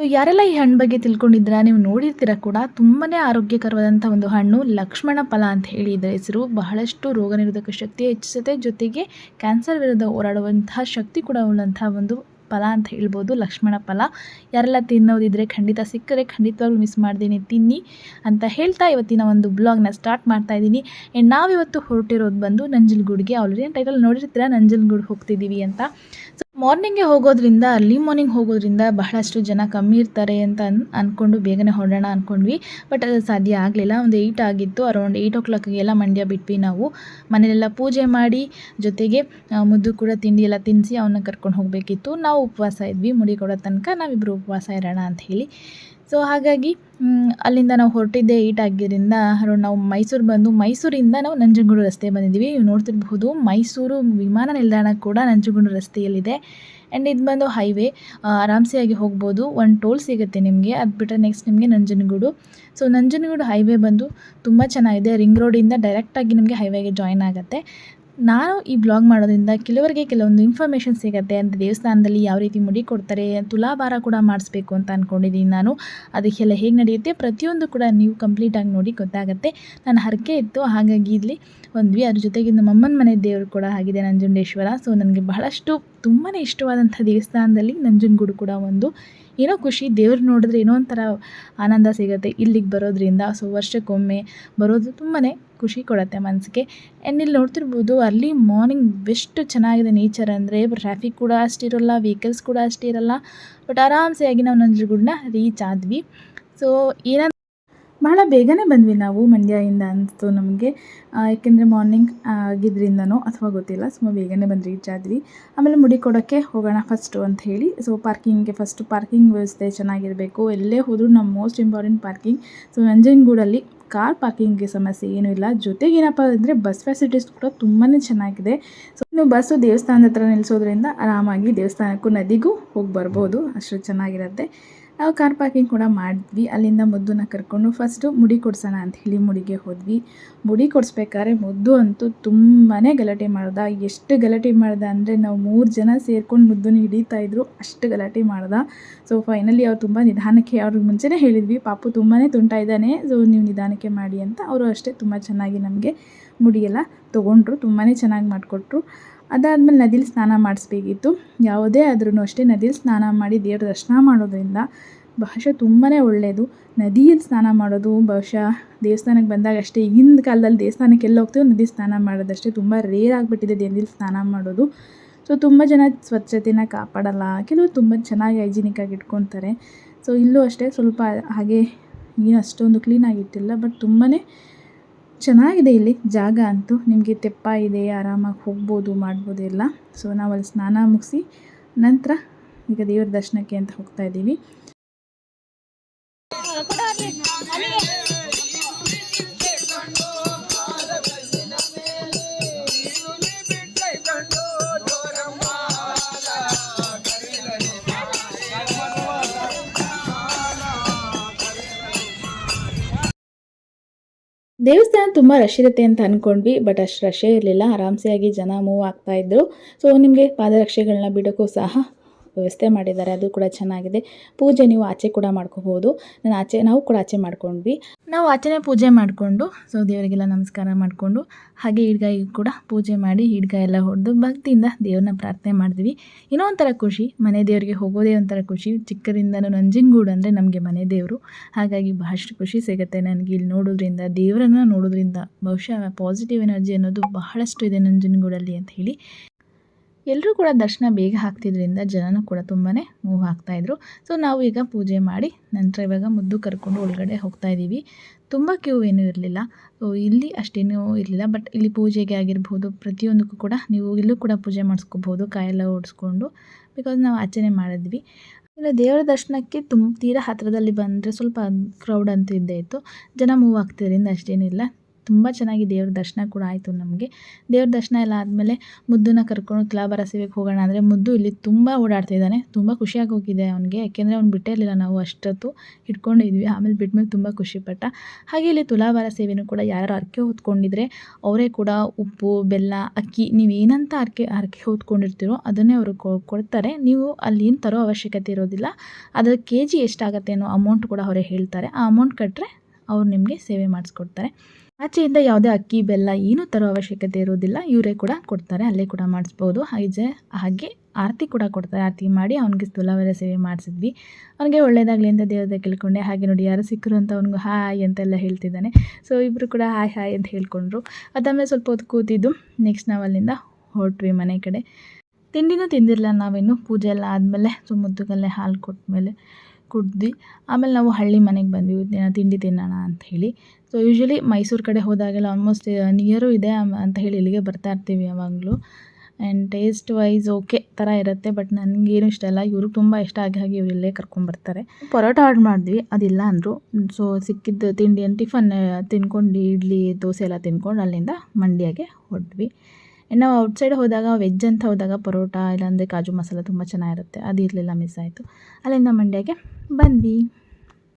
ಯಾರೆಲ್ಲ ಈ ಹಣ್ಣು ಬಗ್ಗೆ ತಿಳ್ಕೊಂಡಿದ್ದೀರಾ, ನೀವು ನೋಡಿರ್ತೀರ ಕೂಡ, ತುಂಬನೇ ಆರೋಗ್ಯಕರವಾದಂಥ ಒಂದು ಹಣ್ಣು ಲಕ್ಷ್ಮಣ ಫಲ ಅಂತ ಹೇಳಿ ಇದರ ಹೆಸರು. ಬಹಳಷ್ಟು ರೋಗ ನಿರೋಧಕ ಶಕ್ತಿ ಹೆಚ್ಚಿಸುತ್ತೆ. ಜೊತೆಗೆ ಕ್ಯಾನ್ಸರ್ ವಿರುದ್ಧ ಹೋರಾಡುವಂತಹ ಶಕ್ತಿ ಕೂಡ ಉಳ್ಳಂತಹ ಒಂದು ಫಲ ಅಂತ ಹೇಳ್ಬೋದು, ಲಕ್ಷ್ಮಣ ಫಲ. ಯಾರೆಲ್ಲ ತಿನ್ನೋದಿದ್ರೆ ಖಂಡಿತ ಸಿಕ್ಕರೆ ಖಂಡಿತವಾಗ್ಲೂ ಮಿಸ್ ಮಾಡ್ತೀನಿ ತಿನ್ನಿ ಅಂತ ಹೇಳ್ತಾ ಇವತ್ತಿನ ಒಂದು ಬ್ಲಾಗ್ನ ಸ್ಟಾರ್ಟ್ ಮಾಡ್ತಾ ಇದ್ದೀನಿ. ಆ್ಯಂಡ್ ನಾವಿವತ್ತು ಹೊರಟಿರೋದು ಬಂದು ನಂಜನಗೂಡಿಗೆ. ಆಲ್ರೆಡಿ ಟೈಟಲ್ ನೋಡಿರ್ತೀರ, ನಂಜನಗೂಡು ಹೋಗ್ತಿದ್ದೀವಿ ಅಂತ. ಸೊ ಮಾರ್ನಿಂಗ್ಗೆ ಹೋಗೋದ್ರಿಂದ ಅರ್ಲಿ ಮಾರ್ನಿಂಗ್ ಹೋಗೋದ್ರಿಂದ ಬಹಳಷ್ಟು ಜನ ಕಮ್ಮಿ ಇರ್ತಾರೆ ಅಂತ ಅನ್ ಅಂದ್ಕೊಂಡು ಬೇಗನೆ ಹೊರಡೋಣ ಅಂದ್ಕೊಂಡ್ವಿ ಬಟ್ ಅದು ಸಾಧ್ಯ ಆಗಲಿಲ್ಲ. ಒಂದು ಏಯ್ಟ್ ಆಗಿತ್ತು. ಅರೌಂಡ್ ಏಯ್ಟ್ ಓ ಕ್ಲಾಕ್ಗೆಲ್ಲ ಮಂಡ್ಯ ಬಿಟ್ವಿ ನಾವು. ಮನೆಯಲ್ಲೆಲ್ಲ ಪೂಜೆ ಮಾಡಿ, ಜೊತೆಗೆ ಮುದ್ದು ಕೂಡ ತಿಂಡಿ ಎಲ್ಲ ತಿನ್ನಿಸಿ ಅವನ್ನ ಕರ್ಕೊಂಡು ಹೋಗಬೇಕಿತ್ತು. ನಾವು ಉಪವಾಸ ಇದ್ವಿ. ಮುಡಿ ಕೊಡೋ ತನಕ ನಾವಿಬ್ಬರು ಉಪವಾಸ ಇರೋಣ ಅಂತ ಹೇಳಿ. ಸೊ ಹಾಗಾಗಿ ಅಲ್ಲಿಂದ ನಾವು ಹೊರಟಿದ್ದೆ ಏಟ್ ಆಗಿದ್ದರಿಂದ ಅರೌಂಡ್ ನಾವು ಮೈಸೂರು ಬಂದು, ಮೈಸೂರಿಂದ ನಾವು ನಂಜನಗೂಡು ರಸ್ತೆ ಬಂದಿದ್ದೀವಿ. ನೀವು ನೋಡ್ತಿರಬಹುದು, ಮೈಸೂರು ವಿಮಾನ ನಿಲ್ದಾಣ ಕೂಡ ನಂಜನಗೂಡು ರಸ್ತೆಯಲ್ಲಿದೆ. ಆ್ಯಂಡ್ ಇದು ಬಂದು ಹೈವೇ ಆರಾಮ್ಸೆಯಾಗಿ ಹೋಗ್ಬೋದು. ಒಂದು ಟೋಲ್ ಸಿಗುತ್ತೆ ನಿಮಗೆ. ಅದು ಬಿಟ್ಟರೆ ನೆಕ್ಸ್ಟ್ ನಿಮಗೆ ನಂಜನಗೂಡು. ಸೊ ನಂಜನಗೂಡು ಹೈವೇ ಬಂದು ತುಂಬ ಚೆನ್ನಾಗಿದೆ. ರಿಂಗ್ ರೋಡಿಂದ ಡೈರೆಕ್ಟಾಗಿ ನಿಮಗೆ ಹೈವೇಗೆ ಜಾಯ್ನ್ ಆಗುತ್ತೆ. ನಾನು ಈ ಬ್ಲಾಗ್ ಮಾಡೋದ್ರಿಂದ ಕೆಲವರಿಗೆ ಕೆಲವೊಂದು ಇನ್ಫಾರ್ಮೇಷನ್ ಸಿಗುತ್ತೆ ಅಂತ ದೇವಸ್ಥಾನದಲ್ಲಿ ಯಾವ ರೀತಿ ಮುಡಿ ಕೊಡ್ತಾರೆ, ತುಲಾಭಾರ ಕೂಡ ಮಾಡಿಸ್ಬೇಕು ಅಂತ ಅಂದ್ಕೊಂಡಿದ್ದೀನಿ ನಾನು. ಅದಕ್ಕೆಲ್ಲ ಹೇಗೆ ನಡೆಯುತ್ತೆ? ಪ್ರತಿಯೊಂದು ಕೂಡ ನೀವು ಕಂಪ್ಲೀಟಾಗಿ ನೋಡಿ ಗೊತ್ತಾಗುತ್ತೆ. ನಾನು ಹರಕೆ ಇತ್ತು, ಹಾಗಾಗಿ ಇಲ್ಲಿ ಒಂದ್ವಿ ಅದ್ರ ಜೊತೆಗೆ ನಮ್ಮಮ್ಮನ ಮನೆ ದೇವರು ಕೂಡ ಆಗಿದೆ ನಂಜುಂಡೇಶ್ವರ. ಸೊ ನನಗೆ ಬಹಳಷ್ಟು ತುಂಬಾ ಇಷ್ಟವಾದಂಥ ದೇವಸ್ಥಾನದಲ್ಲಿ ನಂಜನಗೂಡು ಕೂಡ ಒಂದು ಏನೋ ಖುಷಿ, ದೇವ್ರು ನೋಡಿದ್ರೆ ಏನೋ ಒಂಥರ ಆನಂದ ಸಿಗುತ್ತೆ. ಇಲ್ಲಿಗೆ ಬರೋದ್ರಿಂದ, ಸೊ ವರ್ಷಕ್ಕೊಮ್ಮೆ ಬರೋದು ತುಂಬಾ ಖುಷಿ ಕೊಡುತ್ತೆ ಮನಸ್ಸಿಗೆ ಆ್ಯಂಡ್ ಇಲ್ಲಿ ನೋಡ್ತಿರ್ಬೋದು, ಅಲ್ಲಿ ಮಾರ್ನಿಂಗ್ ಬೆಸ್ಟ್ ಚೆನ್ನಾಗಿದೆ ನೇಚರ್ ಅಂದರೆ ಟ್ರಾಫಿಕ್ ಕೂಡ ಅಷ್ಟಿರಲ್ಲ ವೆಹಿಕಲ್ಸ್ ಕೂಡ ಅಷ್ಟಿರಲ್ಲ ಬಟ್ ಆರಾಮ್ಸೆಯಾಗಿ ನಾವು ನಂಜನಗೂಡನ್ನ ರೀಚ್ ಆದ್ವಿ. ಸೊ ಏನ ಬಹಳ ಬೇಗನೆ ಬಂದ್ವಿ ನಾವು ಮಂಡ್ಯದಿಂದ ಅನಿಸ್ತು ನಮಗೆ. ಏಕೆಂದರೆ ಮಾರ್ನಿಂಗ್ ಆಗಿದ್ರಿಂದನೋ ಅಥವಾ ಗೊತ್ತಿಲ್ಲ, ಸುಮ್ಮ ಬೇಗನೆ ಬಂದು ರೀಚ್ ಆದ್ವಿ ಆಮೇಲೆ ಮುಡಿ ಕೊಡೋಕ್ಕೆ ಹೋಗೋಣ ಫಸ್ಟು ಅಂತ ಹೇಳಿ. ಸೊ ಪಾರ್ಕಿಂಗ್ಗೆ ಫಸ್ಟು ಪಾರ್ಕಿಂಗ್ ವ್ಯವಸ್ಥೆ ಚೆನ್ನಾಗಿರಬೇಕು. ಎಲ್ಲೇ ಹೋದರೂ ನಮ್ಮ ಮೋಸ್ಟ್ ಇಂಪಾರ್ಟೆಂಟ್ ಪಾರ್ಕಿಂಗ್ ಸೊ ನಂಜನಗೂಡಲ್ಲಿ ಕಾರ್ ಪಾರ್ಕಿಂಗ್ಗೆ ಸಮಸ್ಯೆ ಏನೂ ಇಲ್ಲ. ಜೊತೆಗೆ ಏನಪ್ಪ ಅಂದರೆ ಬಸ್ ಫೆಸಿಲಿಟೀಸ್ ಕೂಡ ತುಂಬಾ ಚೆನ್ನಾಗಿದೆ. ಸೊ ನೀವು ಬಸ್ಸು ದೇವಸ್ಥಾನದ ಹತ್ರ ನಿಲ್ಲಿಸೋದ್ರಿಂದ ಆರಾಮಾಗಿ ದೇವಸ್ಥಾನಕ್ಕೂ ನದಿಗೂ ಹೋಗಿ ಬರ್ಬೋದು. ಅಷ್ಟು ಚೆನ್ನಾಗಿರುತ್ತೆ. ನಾವು ಕಾರ್ ಪಾರ್ಕಿಂಗ್ ಕೂಡ ಮಾಡಿದ್ವಿ. ಅಲ್ಲಿಂದ ಮುದ್ದನ್ನ ಕರ್ಕೊಂಡು ಫಸ್ಟು ಮುಡಿ ಕೊಡ್ಸೋಣ ಅಂತ ಹೇಳಿ ಮುಡಿಗೆ ಹೋದ್ವಿ. ಮುಡಿ ಕೊಡಿಸ್ಬೇಕಾದ್ರೆ ಮುದ್ದು ಅಂತೂ ತುಂಬಾ ಗಲಾಟೆ ಮಾಡ್ದ. ಎಷ್ಟು ಗಲಾಟೆ ಮಾಡ್ದ ಅಂದರೆ ನಾವು ಮೂರು ಜನ ಸೇರ್ಕೊಂಡು ಮುದ್ದನ್ನ ಹಿಡಿತಾ ಇದ್ರು, ಅಷ್ಟು ಗಲಾಟೆ ಮಾಡ್ದ. ಸೊ ಫೈನಲಿ ಅವ್ರು ತುಂಬ ನಿಧಾನಕ್ಕೆ ಅವ್ರಿಗೆ ಮುಂಚೆನೇ ಹೇಳಿದ್ವಿ. ಪಾಪು ತುಂಬಾ ತುಂಟ ಇದ್ದಾನೆ ಸೊ ನೀವು ನಿಧಾನಕ್ಕೆ ಮಾಡಿ ಅಂತ. ಅವರು ಅಷ್ಟೇ ತುಂಬ ಚೆನ್ನಾಗಿ ನಮಗೆ ಮುಡಿಯೆಲ್ಲ ತೊಗೊಂಡ್ರು ತುಂಬಾ ಚೆನ್ನಾಗಿ ಮಾಡಿಕೊಟ್ರು. ಅದಾದಮೇಲೆ ನದಿಲಿ ಸ್ನಾನ ಮಾಡಿಸ್ಬೇಕಿತ್ತು. ಯಾವುದೇ ಆದ್ರೂ ಅಷ್ಟೇ ನದಿಲಿ ಸ್ನಾನ ಮಾಡಿ ದೇವ್ರ ದರ್ಶನ ಮಾಡೋದ್ರಿಂದ ಬಹುಶಃ ತುಂಬಾ ಒಳ್ಳೆಯದು ನದಿಯಲ್ಲಿ ಸ್ನಾನ ಮಾಡೋದು ಬಹುಶಃ ದೇವಸ್ಥಾನಕ್ಕೆ ಬಂದಾಗ ಅಷ್ಟೇ ಈಗಿನ ಕಾಲದಲ್ಲಿ ದೇವಸ್ಥಾನಕ್ಕೆ ಎಲ್ಲ ಹೋಗ್ತೀವೋ ನದಿ ಸ್ನಾನ ಮಾಡೋದಷ್ಟೇ ತುಂಬ ರೇರ್ ಆಗಿಬಿಟ್ಟಿದೆ ನದಿಲಿ ಸ್ನಾನ ಮಾಡೋದು. ಸೊ, ತುಂಬ ಜನ ಸ್ವಚ್ಛತೆನ ಕಾಪಾಡಲ್ಲ, ಕೆಲವರು ತುಂಬ ಚೆನ್ನಾಗಿ ಹೈಜಿನಿಕ್ಕಾಗಿ ಇಟ್ಕೊತಾರೆ. ಸೊ, ಇಲ್ಲೂ ಅಷ್ಟೇ ಸ್ವಲ್ಪ ಹಾಗೆ ಏನು ಅಷ್ಟೊಂದು ಕ್ಲೀನಾಗಿಟ್ಟಿಲ್ಲ ಬಟ್ ತುಂಬಾ ಚೆನ್ನಾಗಿದೆ ಇಲ್ಲಿ ಜಾಗ ಅಂತೂ. ನಿಮಗೆ ತೆಪ್ಪ ಇದೆ ಆರಾಮಾಗಿ ಹೋಗ್ಬೋದು, ಮಾಡ್ಬೋದು ಎಲ್ಲ. ಸೊ ನಾವು ಅಲ್ಲಿ ಸ್ನಾನ ಮುಗಿಸಿ ನಂತರ ಈಗ ದೇವ್ರ ದರ್ಶನಕ್ಕೆ ಅಂತ ಹೋಗ್ತಾ ಇದ್ದೀವಿ. ದೇವಸ್ಥಾನ ತುಂಬ ರಶ್ ಇರುತ್ತೆ ಅಂತ ಅಂದ್ಕೊಂಡ್ವಿ ಬಟ್ ಅಷ್ಟು ರಶೇ ಇರಲಿಲ್ಲ. ಆರಾಮ್ಸೆಯಾಗಿ ಜನ ಮೂವ್ ಆಗ್ತಾ ಇದ್ರು. ಸೊ ನಿಮಗೆ ಪಾದರಕ್ಷೆಗಳನ್ನ ಬಿಡೋಕ್ಕೂ ಸಹ ವ್ಯವಸ್ಥೆ ಮಾಡಿದ್ದಾರೆ, ಅದು ಕೂಡ ಚೆನ್ನಾಗಿದೆ. ಪೂಜೆ ನೀವು ಆಚೆ ಕೂಡ ಮಾಡ್ಕೋಬೋದು ನಾನು ಆಚೆ, ನಾವು ಕೂಡ ಆಚೆ ಮಾಡ್ಕೊಂಡ್ವಿ. ನಾವು ಆಚೆನೇ ಪೂಜೆ ಮಾಡಿಕೊಂಡು, ಸೊ ದೇವರಿಗೆಲ್ಲ ನಮಸ್ಕಾರ ಮಾಡಿಕೊಂಡು, ಹಾಗೆ ಈಡ್ಗಾಯಿಗೂ ಕೂಡ ಪೂಜೆ ಮಾಡಿ ಈಡ್ಗಾಯಿ ಎಲ್ಲ ಹೊಡೆದು ಭಕ್ತಿಯಿಂದ ದೇವ್ರನ್ನ ಪ್ರಾರ್ಥನೆ ಮಾಡಿದ್ವಿ. ಏನೋ ಒಂಥರ ಖುಷಿ, ಮನೆ ದೇವರಿಗೆ ಹೋಗೋದೇ ಒಂಥರ ಖುಷಿ. ಚಿಕ್ಕರಿಂದನೂ ನಂಜನಗೂಡು ಅಂದರೆ ನಮಗೆ ಮನೆ ದೇವರು. ಹಾಗಾಗಿ ಬಹಳಷ್ಟು ಖುಷಿ ಸಿಗುತ್ತೆ ನನಗೆ ಇಲ್ಲಿ ನೋಡೋದ್ರಿಂದ, ದೇವರನ್ನು ನೋಡೋದ್ರಿಂದ. ಬಹುಶಃ ಪಾಸಿಟಿವ್ ಎನರ್ಜಿ ಅನ್ನೋದು ಬಹಳಷ್ಟು ಇದೆ ನಂಜನಗೂಡಲ್ಲಿ ಅಂತ ಹೇಳಿ. ಎಲ್ಲರೂ ಕೂಡ ದರ್ಶನ ಬೇಗ ಹಾಕ್ತಿದ್ರಿಂದ ಜನನೂ ಕೂಡ ತುಂಬಾ ಮೂವ್ ಆಗ್ತಾಯಿದ್ರು ಸೊ ನಾವು ಈಗ ಪೂಜೆ ಮಾಡಿ ನಂತರ ಇವಾಗ ಮುದ್ದು ಕರ್ಕೊಂಡು ಒಳಗಡೆ ಹೋಗ್ತಾ ಇದ್ದೀವಿ ತುಂಬ ಕ್ಯೂ ಏನೂ ಇರಲಿಲ್ಲ. ಸೊ ಇಲ್ಲಿ ಅಷ್ಟೇನೂ ಇರಲಿಲ್ಲ. ಬಟ್ ಇಲ್ಲಿ ಪೂಜೆಗೆ ಆಗಿರ್ಬೋದು ಪ್ರತಿಯೊಂದಕ್ಕೂ ಕೂಡ ನೀವು ಇಲ್ಲೂ ಕೂಡ ಪೂಜೆ ಮಾಡಿಸ್ಕೋಬೋದು, ಕಾಯೆಲ್ಲ ಓಡಿಸ್ಕೊಂಡು. ಬಿಕಾಸ್ ನಾವು ಆಚರಣೆ ಮಾಡಿದ್ವಿ. ಇನ್ನು ದೇವರ ದರ್ಶನಕ್ಕೆ ತುಂಬ ತೀರಾ ಹತ್ತಿರದಲ್ಲಿ ಬಂದರೆ ಸ್ವಲ್ಪ ಕ್ರೌಡ್ ಅಂತೂ ಇದ್ದೇ ಇತ್ತು. ಜನ ಮೂವ್ ಆಗ್ತಿದ್ರಿಂದ ಅಷ್ಟೇನಿಲ್ಲ ತುಂಬ ಚೆನ್ನಾಗಿ ದೇವ್ರ ದರ್ಶನ ಕೂಡ ಆಯಿತು ನಮಗೆ. ದೇವ್ರ ದರ್ಶನ ಎಲ್ಲ ಆದಮೇಲೆ ಮುದ್ದನ್ನ ಕರ್ಕೊಂಡು ತುಲಾಭಾರ ಸೇವೆಗೆ ಹೋಗೋಣ ಅಂದರೆ ಮುದ್ದು ಇಲ್ಲಿ ತುಂಬ ಓಡಾಡ್ತಿದ್ದಾನೆ ತುಂಬ ಖುಷಿಯಾಗಿ ಹೋಗಿದೆ ಅವನಿಗೆ. ಯಾಕೆಂದರೆ ಅವ್ನು ಬಿಟ್ಟೇ ಇರಲಿಲ್ಲ. ನಾವು ಅಷ್ಟೊತ್ತು ಇಟ್ಕೊಂಡಿದ್ವಿ ಆಮೇಲೆ ಬಿಟ್ಮೇಲೆ ತುಂಬ ಖುಷಿಪಟ್ಟ. ಹಾಗೆ ಇಲ್ಲಿ ತುಲಾಭಾರ ಸೇವೆನೂ ಕೂಡ ಯಾರು ಅರ್ಕೆ ಹೊತ್ಕೊಂಡಿದ್ರೆ ಅವರೇ ಕೂಡ ಉಪ್ಪು, ಬೆಲ್ಲ, ಅಕ್ಕಿ, ನೀವು ಏನಂತ ಅರ್ಕೆ ಅರ್ಕೆ ಹೊತ್ಕೊಂಡಿರ್ತೀರೋ ಅದನ್ನೇ ಅವರು ಕೊಡ್ತಾರೆ. ನೀವು ಅಲ್ಲಿ ಏನು ತರೋ ಅವಶ್ಯಕತೆ ಇರೋದಿಲ್ಲ. ಅದರ ಕೆ ಜಿ ಎಷ್ಟಾಗತ್ತೆ ಅನ್ನೋ ಅಮೌಂಟ್ ಕೂಡ ಅವರೇ ಹೇಳ್ತಾರೆ. ಆ ಅಮೌಂಟ್ ಕಟ್ಟರೆ ಅವ್ರು ನಿಮಗೆ ಸೇವೆ ಮಾಡಿಸ್ಕೊಡ್ತಾರೆ. ಆಚೆಯಿಂದ ಯಾವುದೇ ಅಕ್ಕಿ, ಬೆಲ್ಲ ಏನೂ ತರೋ ಅವಶ್ಯಕತೆ ಇರೋದಿಲ್ಲ ಇವರೇ ಕೂಡ ಕೊಡ್ತಾರೆ, ಅಲ್ಲೇ ಕೂಡ ಮಾಡಿಸ್ಬೋದು. ಹಾಗೆ ಹಾಗೆ ಆರತಿ ಕೂಡ ಕೊಡ್ತಾರೆ. ಆರತಿ ಮಾಡಿ ಅವ್ನಿಗೆ ತುಲಾವರ ಸೇವೆ ಮಾಡಿಸಿದ್ವಿ. ಅವನಿಗೆ ಒಳ್ಳೇದಾಗಲಿ ಅಂತ ದೇವತೆ ಕೇಳ್ಕೊಂಡೆ. ಹಾಗೆ ನೋಡಿ ಯಾರು ಸಿಕ್ಕರು ಅಂತ ಅವ್ನಿಗೆ ಹಾಯ್ ಅಂತೆಲ್ಲ ಹೇಳ್ತಿದ್ದಾನೆ. ಸೊ ಇಬ್ಬರು ಕೂಡ ಹಾಯ್ ಹಾಯ್ ಅಂತ ಹೇಳ್ಕೊಂಡ್ರು. ಅದಾದಮೇಲೆ ಸ್ವಲ್ಪ ಹೊತ್ತು ಕೂತಿದ್ದು. ನೆಕ್ಸ್ಟ್ ನಾವು ಅಲ್ಲಿಂದ ಹೊರಟ್ವಿ ಮನೆ ಕಡೆ. ತಿಂಡಿನೂ ತಿಂದಿರಲಿಲ್ಲ ನಾವೇನು ಪೂಜೆ ಎಲ್ಲ ಆದಮೇಲೆ ಸೊ ಮುದ್ದುಗಲ್ಲೇ ಹಾಲು ಕೊಟ್ಟ ಮೇಲೆ ಕುಡ್ದು ಆಮೇಲೆ ನಾವು ಹಳ್ಳಿ ಮನೆಗೆ ಬಂದ್ವಿ ತಿಂಡಿ ತಿನ್ನೋಣ ಅಂತ ಹೇಳಿ. ಸೊ ಯೂಶ್ವಲಿ ಮೈಸೂರು ಕಡೆ ಹೋದಾಗೆಲ್ಲ ಆಲ್ಮೋಸ್ಟ್ ನಿಯರು ಇದೆ ಅಂತ ಹೇಳಿ ಇಲ್ಲಿಗೆ ಬರ್ತಾ ಇರ್ತೀವಿ ಯಾವಾಗಲೂ. ಆ್ಯಂಡ್ ಟೇಸ್ಟ್ ವೈಸ್ ಓಕೆ ಥರ ಇರುತ್ತೆ ಬಟ್ ನನಗೇನು ಇಷ್ಟ ಇಲ್ಲ. ಇವ್ರಿಗೆ ತುಂಬ ಇಷ್ಟ ಆಗಿ ಹಾಗೆ ಇವ್ರು ಇಲ್ಲೇ ಕರ್ಕೊಂಬರ್ತಾರೆ ಪರೋಟ ಆರ್ಡ್ರ್ ಮಾಡಿದ್ವಿ, ಅದಿಲ್ಲ ಅಂದರು. ಸೊ ಸಿಕ್ಕಿದ್ದು ತಿಂಡಿ ಟಿಫನ್ ತಿನ್ಕೊಂಡು, ಇಡ್ಲಿ, ದೋಸೆ ಎಲ್ಲ ತಿನ್ಕೊಂಡು ಅಲ್ಲಿಂದ ಮಂಡ್ಯಗೆ ಹೊರಟ್ವಿ ನಾವು ಔಟ್ಸೈಡ್ ಹೋದಾಗ ವೆಜ್ ಅಂತ ಹೋದಾಗ ಪರೋಟ, ಇಲ್ಲಾಂದರೆ ಕಾಜು ಮಸಾಲ ತುಂಬ ಚೆನ್ನಾಗಿರುತ್ತೆ. ಅದು ಇರಲಿಲ್ಲ ಮಿಸ್ ಆಯಿತು. ಅಲ್ಲಿಂದ ಮಂಡ್ಯಗೆ ಬಂದ್ವಿ.